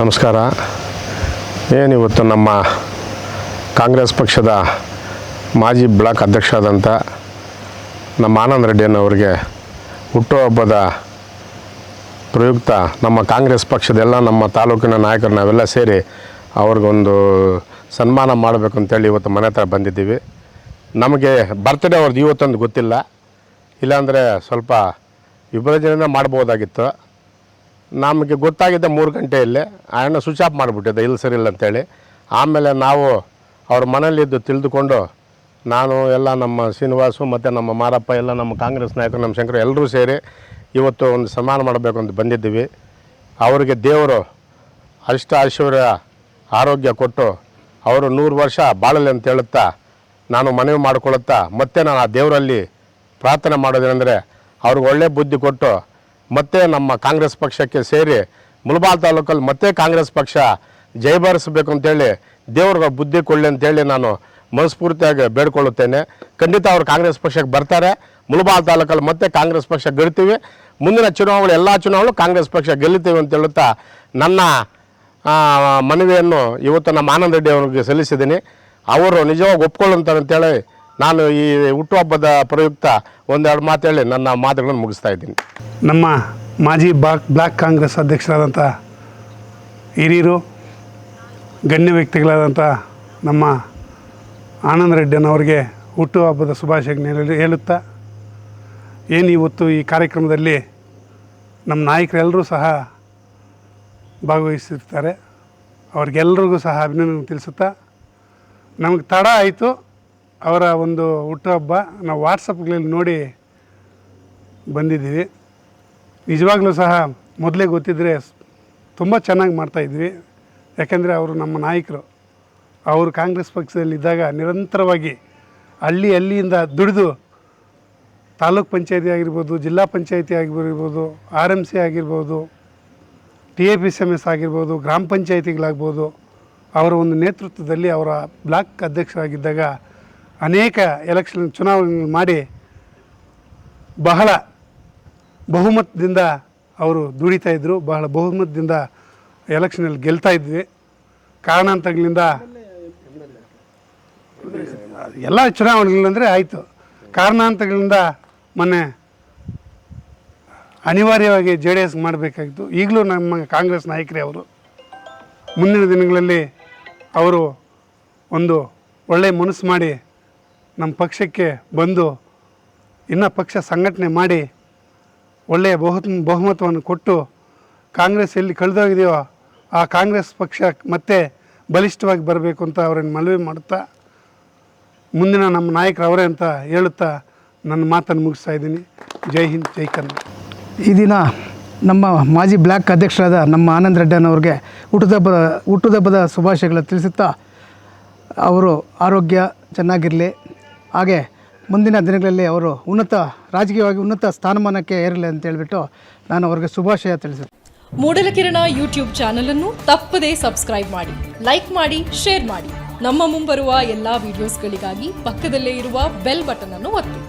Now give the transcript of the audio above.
ನಮಸ್ಕಾರ. ಏನಿವತ್ತು ನಮ್ಮ ಕಾಂಗ್ರೆಸ್ ಪಕ್ಷದ ಮಾಜಿ ಬ್ಲಾಕ್ ಅಧ್ಯಕ್ಷರಾದಂಥ ನಮ್ಮ ಆನಂದ್ ರೆಡ್ಡಿಯನ್ನವರಿಗೆ ಹುಟ್ಟುಹಬ್ಬದ ಪ್ರಯುಕ್ತ ನಮ್ಮ ಕಾಂಗ್ರೆಸ್ ಪಕ್ಷದ ಎಲ್ಲ ನಮ್ಮ ತಾಲೂಕಿನ ನಾಯಕರು ನಾವೆಲ್ಲ ಸೇರಿ ಅವ್ರಿಗೊಂದು ಸನ್ಮಾನ ಮಾಡಬೇಕು ಅಂತೇಳಿ ಇವತ್ತು ಮನೆ ಹತ್ರ ಬಂದಿದ್ದೀವಿ. ನಮಗೆ ಬರ್ತ್ಡೇ ಅವ್ರದ್ದು ಇವತ್ತೊಂದು ಗೊತ್ತಿಲ್ಲ. ಇಲ್ಲಾಂದರೆ ಸ್ವಲ್ಪ ವಿಭಜನೆಯಿಂದ ಮಾಡ್ಬೋದಾಗಿತ್ತು. ನಮಗೆ ಗೊತ್ತಾಗಿದ್ದ ಮೂರು ಗಂಟೆಯಲ್ಲಿ ಅಣ್ಣ ಸ್ವಿಚ್ ಆಫ್ ಮಾಡಿಬಿಟ್ಟಿದ್ದೆ, ಇಲ್ಲಿ ಸರಿ ಇಲ್ಲ ಅಂತೇಳಿ. ಆಮೇಲೆ ನಾವು ಅವ್ರ ಮನೇಲಿದ್ದು ತಿಳಿದುಕೊಂಡು ನಾನು, ಎಲ್ಲ ನಮ್ಮ ಶ್ರೀನಿವಾಸು ಮತ್ತು ನಮ್ಮ ಮಾರಪ್ಪ, ಎಲ್ಲ ನಮ್ಮ ಕಾಂಗ್ರೆಸ್ ನಾಯಕರು, ನಮ್ಮ ಶಂಕರ್ ಎಲ್ಲರೂ ಸೇರಿ ಇವತ್ತು ಒಂದು ಸನ್ಮಾನ ಮಾಡಬೇಕು ಅಂತ ಬಂದಿದ್ದೀವಿ. ಅವರಿಗೆ ದೇವರು ಅಷ್ಟ ಐಶ್ವರ್ಯ ಆರೋಗ್ಯ ಕೊಟ್ಟು ಅವರು ನೂರು ವರ್ಷ ಬಾಳಲಿ ಅಂತ ಹೇಳುತ್ತಾ, ನಾನು ಮನವಿ ಮಾಡಿಕೊಳ್ಳುತ್ತಾ, ಮತ್ತೆ ನಾನು ಆ ದೇವರಲ್ಲಿ ಪ್ರಾರ್ಥನೆ ಮಾಡೋದೇನೆಂದರೆ ಅವ್ರಿಗೆ ಒಳ್ಳೆ ಬುದ್ಧಿ ಕೊಟ್ಟು ಮತ್ತೆ ನಮ್ಮ ಕಾಂಗ್ರೆಸ್ ಪಕ್ಷಕ್ಕೆ ಸೇರಿ ಮುಳಬಾಲ್ ತಾಲೂಕಲ್ಲಿ ಮತ್ತೆ ಕಾಂಗ್ರೆಸ್ ಪಕ್ಷ ಜಯಬಾರಿಸಬೇಕು ಅಂತೇಳಿ ದೇವ್ರಿಗೆ ಬುದ್ಧಿ ಕೊಡಲಿ ಅಂತೇಳಿ ನಾನು ಮನಸ್ಫೂರ್ತಿಯಾಗಿ ಬೇಡ್ಕೊಳ್ಳುತ್ತೇನೆ. ಖಂಡಿತ ಅವರು ಕಾಂಗ್ರೆಸ್ ಪಕ್ಷಕ್ಕೆ ಬರ್ತಾರೆ. ಮುಳಬಾಲ್ ತಾಲೂಕಲ್ಲಿ ಮತ್ತೆ ಕಾಂಗ್ರೆಸ್ ಪಕ್ಷ ಗೆಲ್ತೀವಿ. ಮುಂದಿನ ಚುನಾವಣೆ, ಎಲ್ಲ ಚುನಾವಣೆ ಕಾಂಗ್ರೆಸ್ ಪಕ್ಷ ಗೆಲ್ಲುತ್ತೀವಿ ಅಂತ ಹೇಳುತ್ತಾ ನನ್ನ ಮನವಿಯನ್ನು ಇವತ್ತು ನಮ್ಮ ಆನಂದ್ ರೆಡ್ಡಿ ಅವರಿಗೆ ಸಲ್ಲಿಸಿದ್ದೀನಿ. ಅವರು ನಿಜವಾಗಿ ಒಪ್ಕೊಳ್ಳುತ್ತಾರೆ ಅಂತೇಳಿ ನಾನು ಈ ಹುಟ್ಟುಹಬ್ಬದ ಪ್ರಯುಕ್ತ ಒಂದೆರಡು ಮಾತು ಹೇಳಿ ನನ್ನ ಮಾತುಗಳನ್ನು ಮುಗಿಸ್ತಾ ಇದ್ದೀನಿ. ನಮ್ಮ ಮಾಜಿ ಬ್ಲಾಕ್ ಬ್ಲಾಕ್ ಕಾಂಗ್ರೆಸ್ ಅಧ್ಯಕ್ಷರಾದಂಥ ಹಿರಿಯರು, ಗಣ್ಯ ವ್ಯಕ್ತಿಗಳಾದಂಥ ನಮ್ಮ ಆನಂದ್ ಹುಟ್ಟು ಹುಟ್ಟುಹಬ್ಬದ ಶುಭಾಶಯಗಳನ್ನು ಹೇಳುತ್ತಾ, ಏನು ಇವತ್ತು ಈ ಕಾರ್ಯಕ್ರಮದಲ್ಲಿ ನಮ್ಮ ನಾಯಕರೆಲ್ಲರೂ ಸಹ ಭಾಗವಹಿಸಿರ್ತಾರೆ ಅವ್ರಿಗೆಲ್ರಿಗೂ ಸಹ ಅಭಿನಂದನೆ ತಿಳಿಸುತ್ತಾ, ನಮಗೆ ತಡ ಆಯಿತು. ಅವರ ಒಂದು ಹುಟ್ಟುಹಬ್ಬ ನಾವು ವಾಟ್ಸಪ್ಗಳಲ್ಲಿ ನೋಡಿ ಬಂದಿದ್ದೀವಿ. ನಿಜವಾಗ್ಲೂ ಸಹ ಮೊದಲೇ ಗೊತ್ತಿದ್ದರೆ ತುಂಬ ಚೆನ್ನಾಗಿ ಮಾಡ್ತಾಯಿದ್ವಿ ಯಾಕೆಂದರೆ ಅವರು ನಮ್ಮ ನಾಯಕರು. ಅವರು ಕಾಂಗ್ರೆಸ್ ಪಕ್ಷದಲ್ಲಿದ್ದಾಗ ನಿರಂತರವಾಗಿ ಹಳ್ಳಿ ಹಳ್ಳಿಯಿಂದ ದುಡಿದು ತಾಲೂಕ್ ಪಂಚಾಯತಿ ಆಗಿರ್ಬೋದು, ಜಿಲ್ಲಾ ಪಂಚಾಯತಿ ಆಗಿರ್ಬೋದು, ಆರ್ ಎಂ ಸಿ ಆಗಿರ್ಬೋದು, T A P C M S ಆಗಿರ್ಬೋದು, ಗ್ರಾಮ ಪಂಚಾಯತಿಗಳಾಗ್ಬೋದು, ಅವರ ಒಂದು ನೇತೃತ್ವದಲ್ಲಿ ಅವರ ಬ್ಲಾಕ್ ಅಧ್ಯಕ್ಷರಾಗಿದ್ದಾಗ ಅನೇಕ ಎಲೆಕ್ಷನ್ ಚುನಾವಣೆ ಮಾಡಿ ಬಹಳ ಬಹುಮತದಿಂದ ಅವರು ದುಡಿತಾ ಇದ್ದರು ಬಹಳ ಬಹುಮತದಿಂದ ಎಲೆಕ್ಷನಲ್ಲಿ ಗೆಲ್ತಾ ಇದ್ವಿ. ಕಾರಣಾಂತರಗಳಿಂದ ಎಲ್ಲ ಚುನಾವಣೆಗಳಂದರೆ ಆಯಿತು. ಕಾರಣಾಂತರಗಳಿಂದ ಮೊನ್ನೆ ಅನಿವಾರ್ಯವಾಗಿ ಜೆ ಡಿ ಎಸ್ ಮಾಡಬೇಕಾಗಿತ್ತು. ಈಗಲೂ ನಮ್ಮ ಕಾಂಗ್ರೆಸ್ ನಾಯಕರೇ ಅವರು. ಮುಂದಿನ ದಿನಗಳಲ್ಲಿ ಅವರು ಒಂದು ಒಳ್ಳೆಯ ಮನಸ್ಸು ಮಾಡಿ ನಮ್ಮ ಪಕ್ಷಕ್ಕೆ ಬಂದು ಇನ್ನೂ ಪಕ್ಷ ಸಂಘಟನೆ ಮಾಡಿ ಒಳ್ಳೆಯ ಬಹು ಬಹುಮತವನ್ನು ಕೊಟ್ಟು ಕಾಂಗ್ರೆಸ್ ಎಲ್ಲಿ ಕಳೆದೋಗಿದೆಯೋ ಆ ಕಾಂಗ್ರೆಸ್ ಪಕ್ಷ ಮತ್ತೆ ಬಲಿಷ್ಠವಾಗಿ ಬರಬೇಕು ಅಂತ ಅವರನ್ನು ಮನವಿ ಮಾಡುತ್ತಾ ಮುಂದಿನ ನಮ್ಮ ನಾಯಕರು ಅವರೇ ಅಂತ ಹೇಳುತ್ತಾ ನನ್ನ ಮಾತನ್ನು ಮುಗಿಸ್ತಾ ಇದ್ದೀನಿ. ಜೈ ಹಿಂದ್, ಜೈ ಕನ್ನಡ. ಈ ದಿನ ನಮ್ಮ ಮಾಜಿ ಬ್ಲಾಕ್ ಅಧ್ಯಕ್ಷರಾದ ನಮ್ಮ ಆನಂದ್ ರೆಡ್ಡನವ್ರಿಗೆ ಹುಟ್ಟುದಬ್ಬದ ಹುಟ್ಟುದಬ್ಬದ ಶುಭಾಶಯಗಳು ತಿಳಿಸುತ್ತಾ ಅವರು ಆರೋಗ್ಯ ಚೆನ್ನಾಗಿರಲಿ. ಹಾಗೆ ಮುಂದಿನ ದಿನಗಳಲ್ಲಿ ಅವರು ಉನ್ನತ, ರಾಜಕೀಯವಾಗಿ ಉನ್ನತ ಸ್ಥಾನಮಾನಕ್ಕೆ ಏರಲಿ ಅಂತ ಹೇಳ್ಬಿಟ್ಟು ನಾನು ಅವರಿಗೆ ಶುಭಾಶಯ ತಿಳಿಸುತ್ತೇನೆ ಮೂಡಲಕಿರಣ ಯೂಟ್ಯೂಬ್ ಚಾನಲ್ ಅನ್ನು ತಪ್ಪದೇ ಸಬ್ಸ್ಕ್ರೈಬ್ ಮಾಡಿ, ಲೈಕ್ ಮಾಡಿ, ಶೇರ್ ಮಾಡಿ. ನಮ್ಮ ಮುಂಬರುವ ಎಲ್ಲಾ ವಿಡಿಯೋಸ್ಗಳಿಗಾಗಿ ಪಕ್ಕದಲ್ಲೇ ಇರುವ ಬೆಲ್ ಬಟನ್ ಅನ್ನು ಒತ್ತಿ.